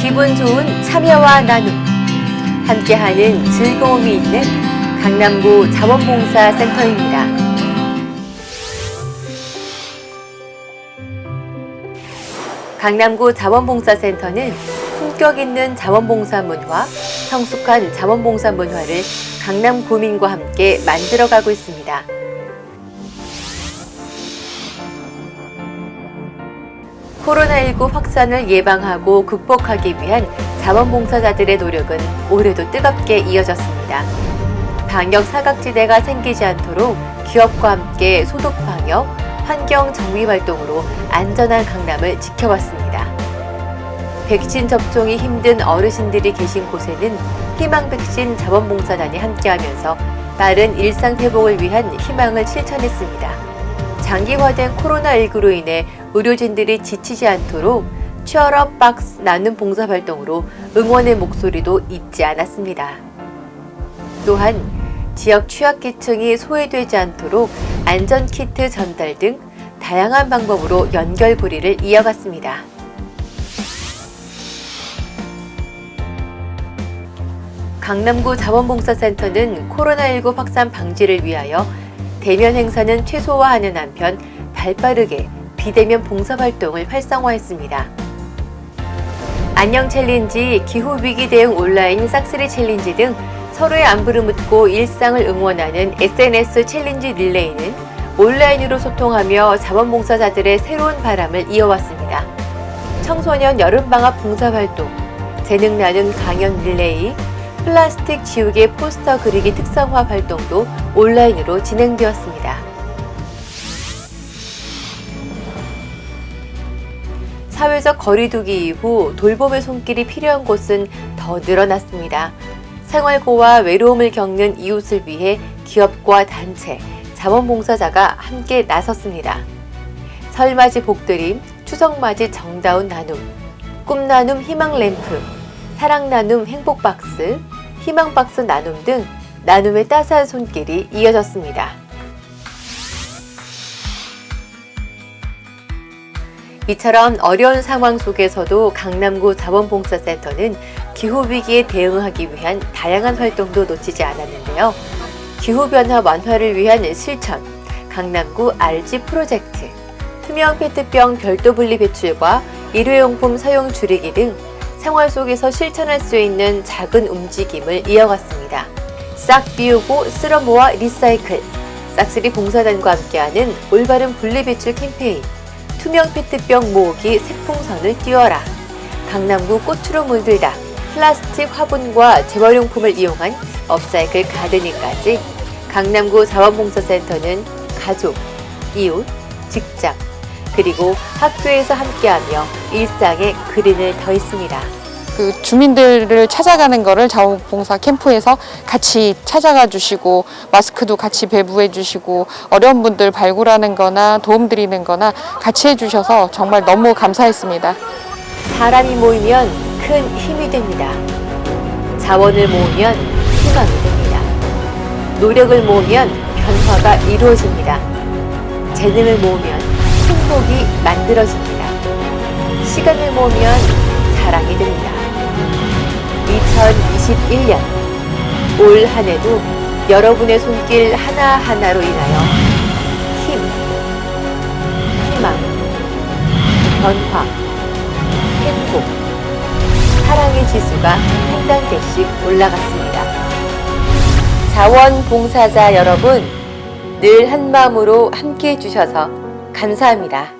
기분 좋은 참여와 나눔. 함께하는 즐거움이 있는 강남구 자원봉사센터입니다. 강남구 자원봉사센터는 품격 있는 자원봉사 문화, 성숙한 자원봉사 문화를 강남 구민과 함께 만들어가고 있습니다. 코로나19 확산을 예방하고 극복하기 위한 자원봉사자들의 노력은 올해도 뜨겁게 이어졌습니다. 방역 사각지대가 생기지 않도록 기업과 함께 소독 방역, 환경 정비 활동으로 안전한 강남을 지켜왔습니다. 백신 접종이 힘든 어르신들이 계신 곳에는 희망 백신 자원봉사단이 함께하면서 빠른 일상 회복을 위한 희망을 실천했습니다. 장기화된 코로나19로 인해 의료진들이 지치지 않도록 취업업 박스 나눔 봉사 활동으로 응원의 목소리도 잊지 않았습니다. 또한 지역 취약계층이 소외되지 않도록 안전키트 전달 등 다양한 방법으로 연결고리를 이어갔습니다. 강남구 자원봉사센터는 코로나19 확산 방지를 위하여 대면 행사는 최소화하는 한편 발빠르게 비대면 봉사활동을 활성화했습니다. 안녕 챌린지, 기후위기 대응 온라인 싹쓸이 챌린지 등 서로의 안부를 묻고 일상을 응원하는 SNS 챌린지 릴레이는 온라인으로 소통하며 자원봉사자들의 새로운 바람을 이어왔습니다. 청소년 여름방학 봉사활동, 재능 나눔 강연 릴레이, 플라스틱 지우개 포스터 그리기 특성화 활동도 온라인으로 진행되었습니다. 사회적 거리두기 이후 돌봄의 손길이 필요한 곳은 더 늘어났습니다. 생활고와 외로움을 겪는 이웃을 위해 기업과 단체, 자원봉사자가 함께 나섰습니다. 설맞이 복드림, 추석맞이 정다운 나눔, 꿈나눔 희망램프, 사랑 나눔 행복 박스, 희망 박스 나눔 등 나눔의 따스한 손길이 이어졌습니다. 이처럼 어려운 상황 속에서도 강남구 자원봉사센터는 기후위기에 대응하기 위한 다양한 활동도 놓치지 않았는데요. 기후변화 완화를 위한 실천, 강남구 RG 프로젝트, 투명 페트병 별도 분리 배출과 일회용품 사용 줄이기 등 생활 속에서 실천할 수 있는 작은 움직임을 이어갔습니다. 싹 비우고 쓸어 모아 리사이클, 싹쓸이 봉사단과 함께하는 올바른 분리 배출 캠페인, 투명 페트병 모으기 색풍선을 띄워라. 강남구 꽃으로 물들다. 플라스틱 화분과 재활용품을 이용한 업사이클 가드닝까지 강남구 자원봉사센터는 가족, 이웃, 직장, 그리고 학교에서 함께하며 일상에 그린을 더했습니다. 그 주민들을 찾아가는 거를 자원봉사 캠프에서 같이 찾아가 주시고 마스크도 같이 배부해 주시고 어려운 분들 발굴하는 거나 도움 드리는 거나 같이 해 주셔서 정말 너무 감사했습니다. 사람이 모이면 큰 힘이 됩니다. 자원을 모으면 희망이 됩니다. 노력을 모으면 변화가 이루어집니다. 재능을 모으면 행복이 만들어집니다. 시간을 모으면 사랑이 됩니다. 2021년 올 한 해도 여러분의 손길 하나하나로 인하여 힘, 희망, 변화, 행복, 사랑의 지수가 한 단계씩 올라갔습니다. 자원봉사자 여러분, 늘 한마음으로 함께 해주셔서 감사합니다.